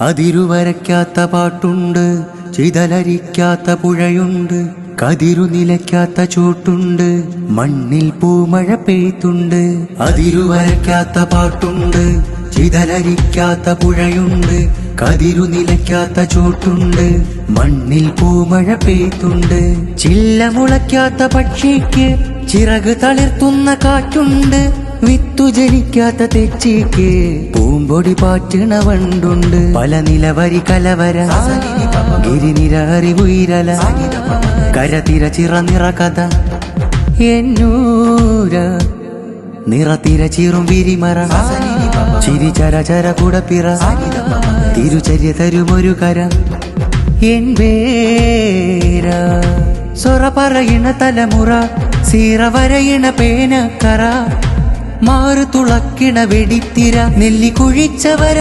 അതിരുവരയ്ക്കാത്ത പാട്ടുണ്ട് ചിതലരിക്കാത്ത പുഴയുണ്ട് കതിരു നിലയ്ക്കാത്ത ചൂട്ടുണ്ട് മണ്ണിൽ പൂമഴ പെയ്ത്തുണ്ട്. അതിരുവരയ്ക്കാത്ത പാട്ടുണ്ട് ചിതലരിക്കാത്ത പുഴയുണ്ട് കതിരു നിലയ്ക്കാത്ത ചൂട്ടുണ്ട് മണ്ണിൽ പൂമഴ പെയ്ത്തുണ്ട്. ചില്ല മുളയ്ക്കാത്ത പക്ഷിക്ക് ചിറക് തളിർത്തുന്ന കാറ്റുണ്ട് വിത്തു ജനിക്കാത്ത തെച്ചിക്ക് പൂമ്പൊടി പാറ്റണ വണ്ടുണ്ട്. പല നിലവരി കലവര ഗിരിനിര അറിവുയിരല കരതിര ചിറ നിറ കഥ എന്നൂര നിറത്തിര ചിറും വിരിമറ ചിരി ചര ചര കുടപ്പിറ തിരുചര്യ തരുമൊരു കര എൻ പേര. സൊറ പറയണ തലമുറ സീറ വരയണ പേനക്കറ മാറു തുളക്കിണ വെടിത്തിര നെല്ലി കുഴിച്ചവര